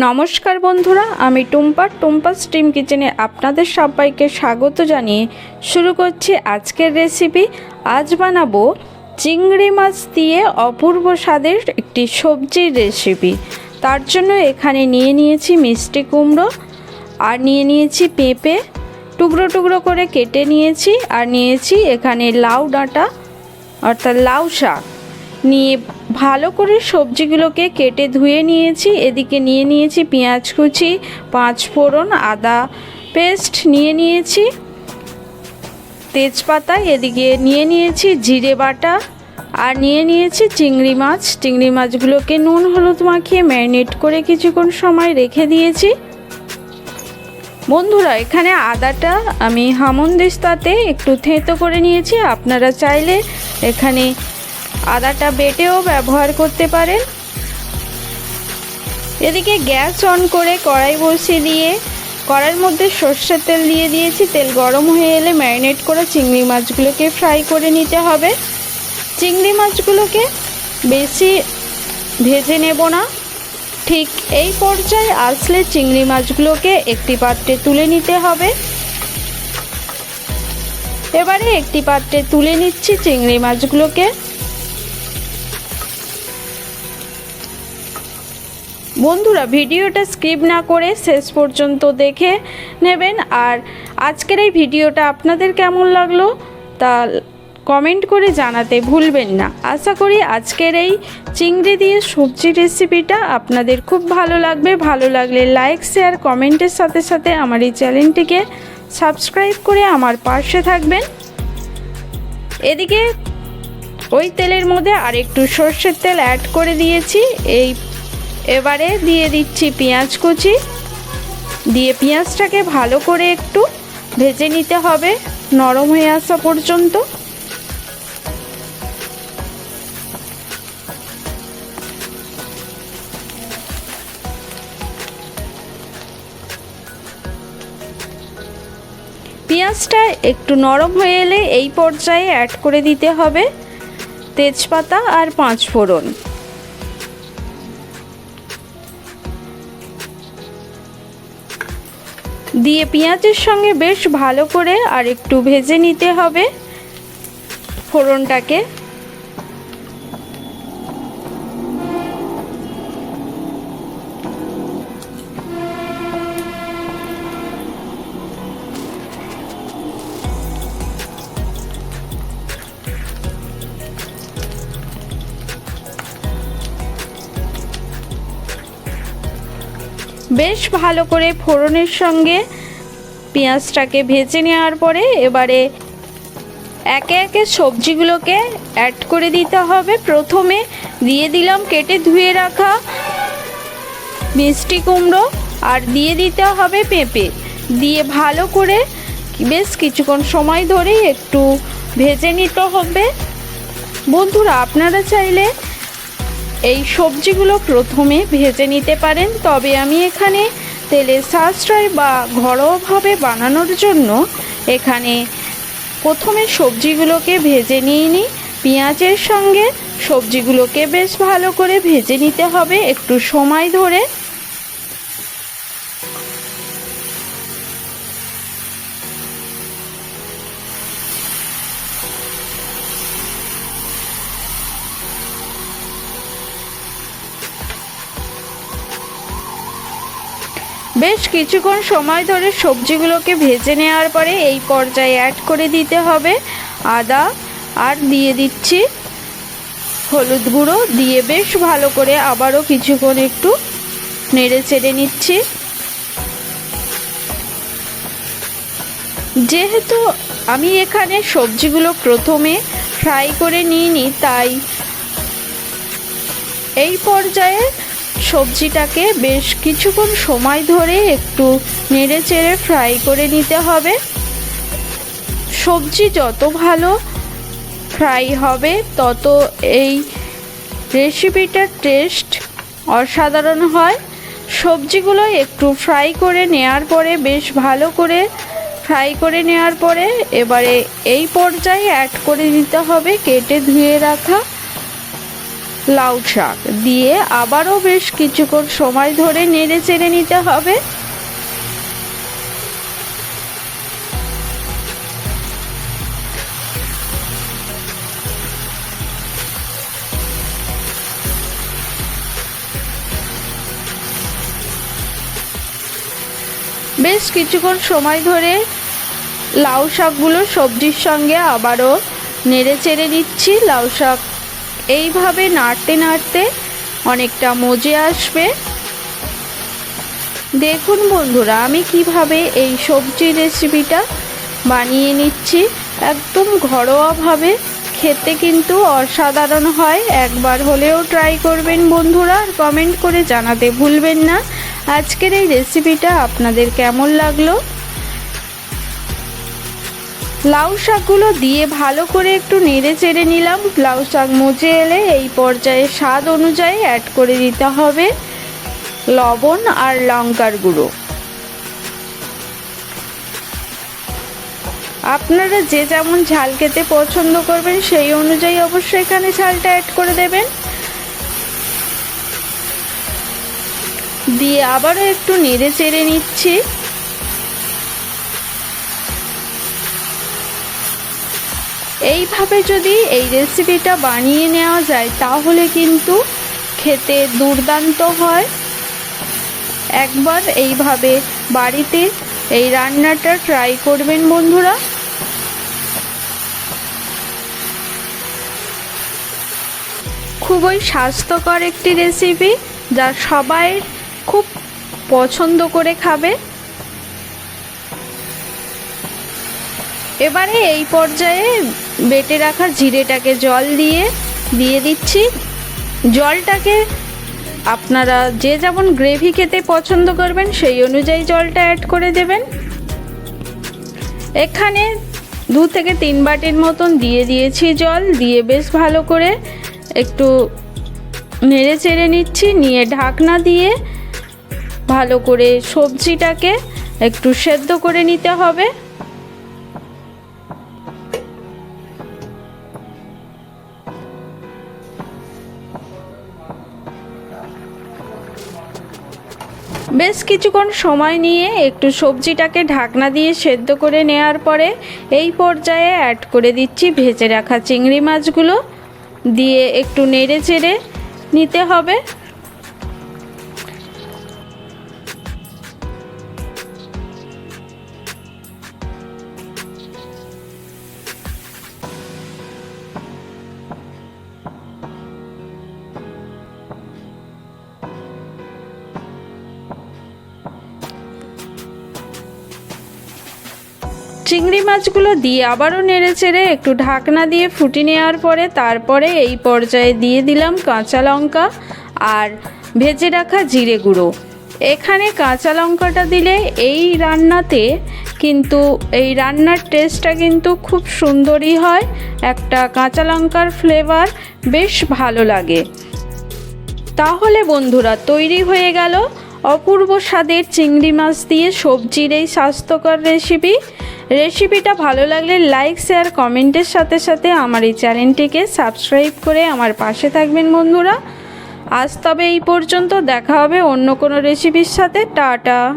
নমস্কার বন্ধুরা, আমি টুম্পা। টুম্পা স্টিম কিচেনে আপনাদের সবাইকে স্বাগত জানিয়ে শুরু করছি আজকের রেসিপি। আজ বানাবো চিংড়ি মাছ দিয়ে অপূর্ব স্বাদের একটি সবজির রেসিপি। তার জন্য এখানে নিয়ে নিয়েছি মিষ্টি কুমড়ো আর নিয়ে নিয়েছি পেঁপে। টুকরো টুকরো করে কেটে নিয়েছি আর নিয়েছি এখানে লাউ ডাঁটা, অর্থাৎ লাউ শাক। নিয়ে ভালো করে সবজিগুলোকে কেটে ধুয়ে নিয়েছি। এদিকে নিয়ে নিয়েছি পেঁয়াজ কুচি, পাঁচ ফোড়ন, আদা পেস্ট নিয়ে নিয়েছি। তেজপাতা, এদিকে নিয়ে নিয়েছি জিরে বাটা আর নিয়ে নিয়েছি চিংড়ি মাছ। চিংড়ি মাছগুলোকে নুন, হলুদ মাখিয়ে ম্যারিনেট করে কিছুক্ষণ সময় রেখে দিয়েছি। বন্ধুরা, এখানে আদাটা আমি হামনদিস্তাতে একটু থেঁতো করে নিয়েছি। আপনারা চাইলে এখানে আদাটা বেটেও ব্যবহার করতে পারেন। এদিকে গ্যাস অন করে কড়াই বসিয়ে দিয়ে, কড়াইয়ের মধ্যে সর্ষের তেল দিয়ে দিয়েছি। তেল গরম হয়ে এলে ম্যারিনেট করে চিংড়ি মাছগুলোকে ফ্রাই করে নিতে হবে। চিংড়ি মাছগুলোকে বেশি ভেজে নেব না। ঠিক এই পর্যায়ে আসলে চিংড়ি মাছগুলোকে একটি পাত্রে তুলে নিতে হবে। এবারে একটি পাত্রে তুলে নিচ্ছি চিংড়ি মাছগুলোকে। বন্ধুরা, ভিডিওটা স্কিপ না করে শেষ পর্যন্ত দেখে নেবেন। আর আজকের এই ভিডিওটা আপনাদের কেমন লাগল তা কমেন্ট করে জানাতে ভুলবেন না। আশা করি আজকের এই চিংড়ি দিয়ে সবজি রেসিপিটা আপনাদের খুব ভালো লাগবে। ভালো লাগলে লাইক, শেয়ার, কমেন্টের সাথে সাথে আমার এই চ্যানেলটিকে সাবস্ক্রাইব করে আমার পাশে থাকবেন। এদিকে ওই তেলের মধ্যে আর একটু সর্ষের তেল অ্যাড করে দিয়েছি। এই এবারে দিয়ে দিচ্ছি পেঁয়াজ কুচি। দিয়ে পেঁয়াজটাকে ভালো করে একটু ভেজে নিতে হবে, নরম হয়ে আসা পর্যন্ত। পেঁয়াজটা একটু নরম হয়ে এলে এই পর্যায়ে অ্যাড করে দিতে হবে তেজপাতা আর পাঁচ ফোড়ন দিয়ে পেঁয়াজের সঙ্গে বেশ ভালো করে আর একটু ভেজে নিতে হবে ফোড়নটাকে। বেশ ভালো করে ফোড়নের সঙ্গে পেঁয়াজটাকে ভেজে নেওয়ার পরে এবারে একে একে সবজিগুলোকে অ্যাড করে দিতে হবে। প্রথমে দিয়ে দিলাম কেটে ধুয়ে রাখা মিষ্টি কুমড়ো আর দিয়ে দিতে হবে পেঁপে। দিয়ে ভালো করে বেশ কিছুক্ষণ সময় ধরে একটু ভেজে নিতে হবে। বন্ধুরা, আপনারা চাইলে এই সবজিগুলো প্রথমে ভেজে নিতে পারেন, তবে আমি এখানে তেলে সাশ্রয় বা ঘরোয়াভাবে বানানোর জন্য এখানে প্রথমে সবজিগুলোকে ভেজে নিয়ে নিই। পেঁয়াজের সঙ্গে সবজিগুলোকে বেশ ভালো করে ভেজে নিতে হবে, একটু সময় ধরে। বেশ কিছুক্ষণ সময় ধরে সবজিগুলোকে ভেজে নেওয়ার পরে এই পর্যায়ে অ্যাড করে দিতে হবে। আদা আর দিয়ে দিচ্ছি হলুদ গুঁড়ো দিয়ে বেশ ভালো করে আবারও কিছুক্ষণ একটু নেড়ে চেড়ে নিচ্ছি। যেহেতু আমি এখানে সবজিগুলো প্রথমে ফ্রাই করে নিইনি, তাই এই পর্যায়ে সবজিটাকে বেশ কিছুক্ষণ সময় ধরে একটু নেড়ে চেড়ে ফ্রাই করে নিতে হবে। সবজি যত ভালো ফ্রাই হবে, তত এই রেসিপিটার টেস্ট অসাধারণ হয়। সবজিগুলো একটু ফ্রাই করে নেওয়ার পরে, বেশ ভালো করে ফ্রাই করে নেওয়ার পরে, এবারে এই পর্যায়ে অ্যাড করে দিতে হবে, কেটে ধুয়ে রাখা। লাউ শাক। দিয়ে আবারও বেশ কিছুক্ষণ সময় ধরে নেড়ে চেড়ে নিতে হবে। বেশ কিছুক্ষণ সময় ধরে লাউ শাকগুলো সবজির সঙ্গে আবারও নেড়ে চেড়ে নিচ্ছি। লাউ শাক এইভাবে নাড়তে নাড়তে অনেকটা মজে আসবে। দেখুন বন্ধুরা, আমি কীভাবে এই সবজি রেসিপিটা বানিয়ে নিচ্ছি। একদম ঘরোয়াভাবে খেতে কিন্তু অসাধারণ হয়। একবার হলেও ট্রাই করবেন বন্ধুরা, আর কমেন্ট করে জানাতে ভুলবেন না। আজকের এই রেসিপিটা আপনাদের কেমন লাগল? লাউ শাকগুলো দিয়ে ভালো করে একটু নেড়ে চেড়ে নিলাম। লাউ শাক মুচে এলে এই পর্যায়ে স্বাদ অনুযায়ী অ্যাড করে দিতে হবে লবণ আর লঙ্কার গুঁড়ো। আপনারা যে যেমন ঝাল খেতে পছন্দ করবেন, সেই অনুযায়ী অবশ্যই এখানে ঝালটা অ্যাড করে দেবেন। দিয়ে আবারও একটু নেড়ে চেড়ে নিচ্ছি। এইভাবে যদি এই রেসিপিটা বানিয়ে নেওয়া যায়, তাহলে কিন্তু খেতে দুর্দান্ত হয়। একবার এইভাবে বাড়িতে এই রান্নাটা ট্রাই করবেন বন্ধুরা। খুবই স্বাস্থ্যকর একটি রেসিপি যা সবাই খুব পছন্দ করে খাবে। এবারে এই পর্যায়ে বেটে রাখা জিরেটাকে জল দিয়ে দিয়ে দিচ্ছি। জলটাকে আপনারা যে যেমন গ্রেভি খেতে পছন্দ করবেন, সেই অনুযায়ী জলটা অ্যাড করে দেবেন। এখানে দু থেকে তিন বাটির মতন দিয়ে দিয়েছি জল, দিয়ে বেশ ভালো করে একটু নেড়ে চেড়ে নিচ্ছি, নিয়ে ঢাকনা দিয়ে ভালো করে সবজিটাকে একটু সেদ্ধ করে নিতে হবে। বেশ কিছুক্ষণ সময় নিয়ে একটু সবজিটাকে ঢাকনা দিয়ে সেদ্ধ করে নেওয়ার পরে এই পর্যায়ে অ্যাড করে দিচ্ছি ভেজে রাখা চিংড়ি মাছগুলো। দিয়ে একটু নেড়ে চেড়ে নিতে হবে। চিংড়ি মাছগুলো দিয়ে আবারও নেড়ে চেড়ে একটু ঢাকনা দিয়ে ফুটি নেওয়ার পরে তারপরে এই পর্যায়ে দিয়ে দিলাম কাঁচা লঙ্কা আর ভেজে রাখা জিরে গুঁড়ো। এখানে কাঁচা লঙ্কাটা দিলে এই রান্নাতে কিন্তু এই রান্নার টেস্টটা কিন্তু খুব সুন্দরই হয়, একটা কাঁচা লঙ্কার ফ্লেভার বেশ ভালো লাগে। তাহলে বন্ধুরা, তৈরি হয়ে গেল অপূর্ব স্বাদের চিংড়ি মাছ দিয়ে সবজির এই স্বাস্থ্যকর রেসিপি রেসিপিটা ভালো লাগলে লাইক শেয়ার কমেন্টের সাথে সাথে আমার এই চ্যানেলটিকে সাবস্ক্রাইব করে আমার পাশে থাকবেন বন্ধুরা। আজ তবে এই পর্যন্ত দেখা হবে অন্য কোনো রেসিপির সাথে। টাটা।